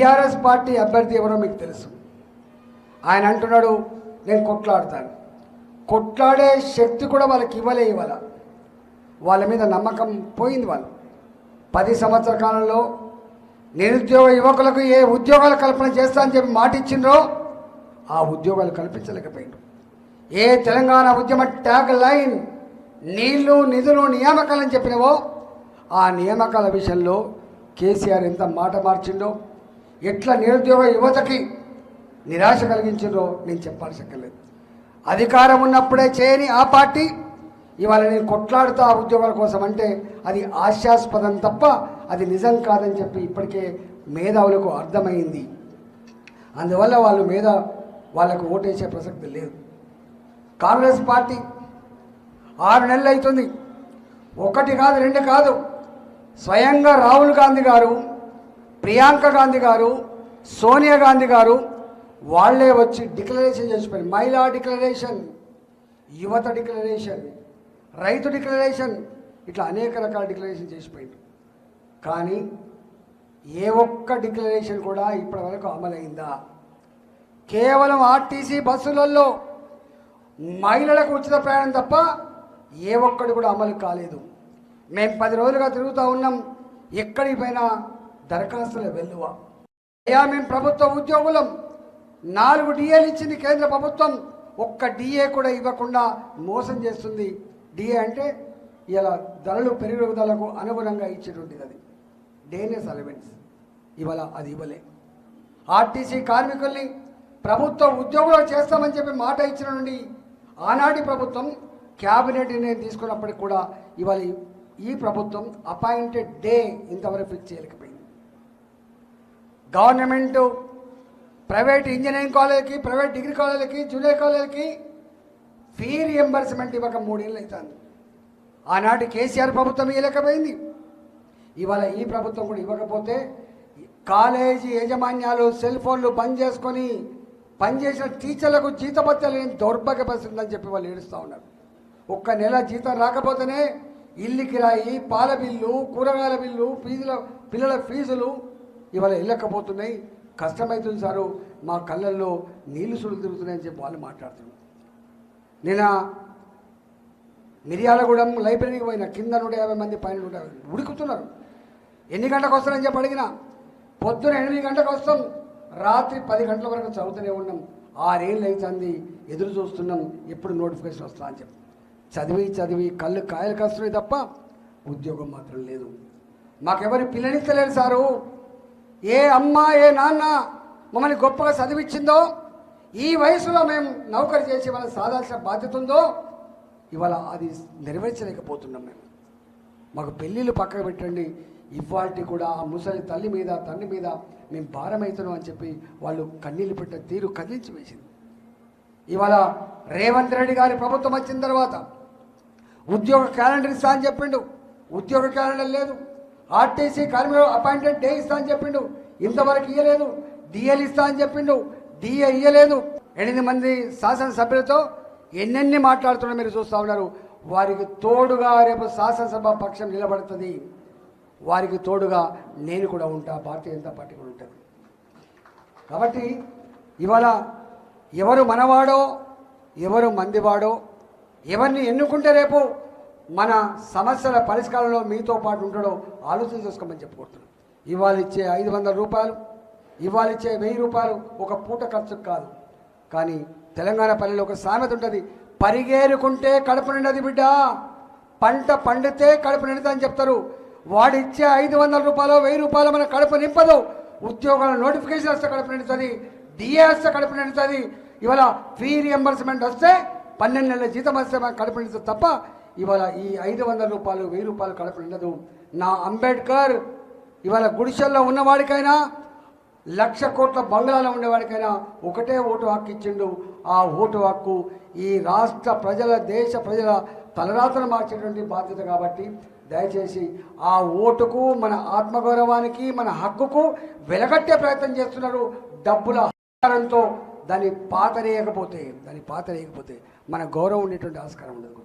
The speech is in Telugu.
బీఆర్ఎస్ పార్టీ అభ్యర్థి ఎవరో మీకు తెలుసు. ఆయన అంటున్నాడు నేను కొట్లాడతాను. కొట్లాడే శక్తి కూడా వాళ్ళకి ఇవ్వలే ఇవ్వాల వాళ్ళ మీద నమ్మకం పోయింది వాళ్ళు. పది సంవత్సర కాలంలో నిరుద్యోగ యువకులకు ఏ ఉద్యోగాలు కల్పన చేస్తా అని చెప్పి మాట ఇచ్చిండ్రో ఆ ఉద్యోగాలు కల్పించలేకపోయిండ్రు. ఏ తెలంగాణ ఉద్యమ ట్యాగ్ లైన్ నీళ్ళు నిధులు నియామకాలని చెప్పినవో ఆ నియామకాల విషయంలో కేసీఆర్ ఎంత మాట మార్చిండో ఎట్లా నిరుద్యోగ యువతకి నిరాశ కలిగించిందో నేను చెప్పాల్సి అక్కర్లేదు అధికారం ఉన్నప్పుడే చేయని ఆ పార్టీ ఇవాళ నేను కొట్లాడుతా ఆ ఉద్యోగాల కోసం అంటే అది ఆశాస్పదం తప్ప అది నిజం కాదని చెప్పి ఇప్పటికే మేధావులకు అర్థమైంది. అందువల్ల వాళ్ళు మీద వాళ్ళకు ఓటేసే ప్రసక్తి లేదు. కాంగ్రెస్ పార్టీ ఆరు నెలలు అవుతుంది ఒకటి కాదు రెండు కాదు. స్వయంగా రాహుల్ గాంధీ గారు ప్రియాంక గాంధీ గారు సోనియా గాంధీ గారు వాళ్ళే వచ్చి డిక్లరేషన్ చేసిపోయారు. మహిళా డిక్లరేషన్ యువత డిక్లరేషన్ రైతు డిక్లరేషన్ ఇట్లా అనేక రకాల డిక్లరేషన్ చేసిపోయింది. కానీ ఏ ఒక్క డిక్లరేషన్ కూడా ఇప్పటి వరకు అమలైందా? కేవలం ఆర్టీసీ బస్సులలో మహిళలకు ఉచిత ప్రయాణం తప్ప ఏ ఒక్కటి కూడా అమలు కాలేదు. మేము పది రోజులుగా తిరుగుతూ ఉన్నాం. ఎక్కడికి పోయినా దరఖాస్తుల వెల్లువ అయ్యా మేము ప్రభుత్వ ఉద్యోగులం. నాలుగు డిఏలు ఇచ్చింది కేంద్ర ప్రభుత్వం. ఒక్క డిఏ కూడా ఇవ్వకుండా మోసం చేస్తుంది. డిఏ అంటే ఇలా ధరలు పెరుగుదలకు అనుగుణంగా ఇచ్చేటువంటిది అది. డేనెస్ అలవెన్స్ ఇవాళ అది ఇవ్వలే. ఆర్టీసీ కార్మికుల్ని ప్రభుత్వ ఉద్యోగులు చేస్తామని చెప్పి మాట ఇచ్చిన నుండి ఆనాటి ప్రభుత్వం క్యాబినెట్ నిర్ణయం తీసుకున్నప్పటికి కూడా ఇవాళ ఈ ప్రభుత్వం అపాయింటెడ్ డే ఇంతవరకు ఫిక్స్ చేయలేకపోయింది. గవర్నమెంట్ ప్రైవేట్ ఇంజనీరింగ్ కాలేజీకి ప్రైవేట్ డిగ్రీ కాలేజీకి జూనియర్ కాలేజీకి ఫీ రియంబర్స్మెంట్ ఇవ్వక మూడేళ్ళు అవుతుంది. ఆనాటి కేసీఆర్ ప్రభుత్వం ఇవ్వలేకపోయింది ఇవాళ ఈ ప్రభుత్వం కూడా ఇవ్వకపోతే కాలేజీ యాజమాన్యాలు సెల్ ఫోన్లు బంద్ చేసుకొని పనిచేసిన టీచర్లకు జీతభత్యాలు లేని దౌర్భాగ్య పరిస్థితి ఉందని చెప్పి వాళ్ళు ఏడుస్తూ ఉన్నారు. ఒక్క నెల జీతం రాకపోతేనే ఇల్లు కిరాయి పాల బిల్లు కూరగాయల బిల్లు ఫీజుల పిల్లల ఫీజులు ఇవాళ వెళ్ళకపోతున్నాయి. కష్టమవుతుంది సారు. మా కళ్ళల్లో నీళ్ళు సుడులు తిరుగుతున్నాయని చెప్పి వాళ్ళు మాట్లాడుతున్నారు. నిన్న మిర్యాలగూడెం లైబ్రరీకి పోయిన కింద నూట యాభై మంది పైన నూట యాభై ఉడుకుతున్నారు. ఎన్ని గంటలకు వస్తారని చెప్పి అడిగిన పొద్దున ఎనిమిది గంటలకు వస్తాం. రాత్రి పది గంటల వరకు చదువుతూనే ఉన్నాం. ఆరేళ్ళు అవుతుంది ఎదురు చూస్తున్నాం. ఎప్పుడు నోటిఫికేషన్ వస్తా అని చెప్పి. చదివి చదివి కళ్ళు కాయలు కస్తున్నాయి తప్ప ఉద్యోగం మాత్రం లేదు. మాకెవరి పిల్లనిస్తలేరు సారు. ఏ అమ్మ ఏ నాన్న మమ్మల్ని గొప్పగా చదివించిందో ఈ వయసులో మేము నౌకరి చేసి వాళ్ళని సాధాల్సిన బాధ్యత ఉందో ఇవాళ అది నెరవేర్చలేకపోతున్నాం మేము. మాకు పెళ్ళిళ్ళు పక్కకు పెట్టండి ఇవాటి కూడా ఆ ముసలి తల్లి మీద తండ్రి మీద మేము భారమవుతున్నాం అని చెప్పి వాళ్ళు కన్నీళ్ళు పెట్టే తీరు కదిలించి వేసింది. ఇవాళ రేవంత్ రెడ్డి గారి ప్రభుత్వం వచ్చిన తర్వాత ఉద్యోగ క్యాలెండర్ ఇస్తా అని చెప్పిండు. ఉద్యోగ క్యాలెండర్ లేదు. ఆర్టీసీ కార్మికులు అపాయింటెడ్ డే ఇస్తా అని చెప్పిండు. ఇంతవరకు ఇయ్యలేదు. డిఎల్ ఇస్తా అని చెప్పిండు. డిఏ ఇయ్యలేదు. ఎనిమిది మంది శాసనసభ్యులతో ఎన్నెన్ని మాట్లాడుతున్నా మీరు చూస్తూ ఉన్నారు. వారికి తోడుగా రేపు శాసనసభ పక్షం నిలబడుతుంది. వారికి తోడుగా నేను కూడా ఉంటా. భారతీయ జనతా పార్టీ కూడా ఉంటుంది. కాబట్టి ఇవాళ ఎవరు మనవాడో ఎవరు మందివాడో ఎవరిని ఎన్నుకుంటే రేపు మన సమస్యల పరిష్కారంలో మీతో పాటు ఉంటాడో ఆలోచన చేసుకోమని చెప్పుకుంటున్నాం. ఇవాళ ఇచ్చే ఐదు వందల రూపాయలు ఇవాళ ఇచ్చే వెయ్యి రూపాయలు ఒక పూట ఖర్చు కాదు. కానీ తెలంగాణ పల్లెలో ఒక సామెత ఉంటుంది పరిగేరుకుంటే కడుపు నిండది బిడ్డ. పంట పండితే కడుపు నిండుతుంది అని చెప్తారు. వాడిచ్చే ఐదు వందల రూపాయలు వెయ్యి రూపాయలు మన కడుపు నింపదు. ఉద్యోగాల నోటిఫికేషన్ వస్తే కడుపు నిండుతుంది డిఏ వస్తే కడుపు నిండుతుంది. ఇవాళ ఫీ రియంబర్స్మెంట్ వస్తే పన్నెండు నెలల జీతం వస్తే మనకు కడుపు నిండుతుంది తప్ప ఇవాళ ఈ ఐదు వందల రూపాయలు వెయ్యి రూపాయలు కడప ఉండదు. నా అంబేద్కర్ ఇవాళ గుడిసెల్లో ఉన్నవాడికైనా లక్ష కోట్ల బంగ్లాలో ఉండేవాడికైనా ఒకటే ఓటు హక్కు ఇచ్చిండు. ఆ ఓటు హక్కు ఈ రాష్ట్ర ప్రజల దేశ ప్రజల తలరాతను మార్చేటువంటి బాధ్యత కాబట్టి దయచేసి ఆ ఓటుకు మన ఆత్మగౌరవానికి మన హక్కుకు వెలగట్టే ప్రయత్నం చేస్తున్నారు. డబ్బుల ఆహారంతో దాన్ని పాతరేయకపోతే దాన్ని పాతరేయకపోతే మన గౌరవం ఉండేటువంటి ఆస్కారం ఉండదు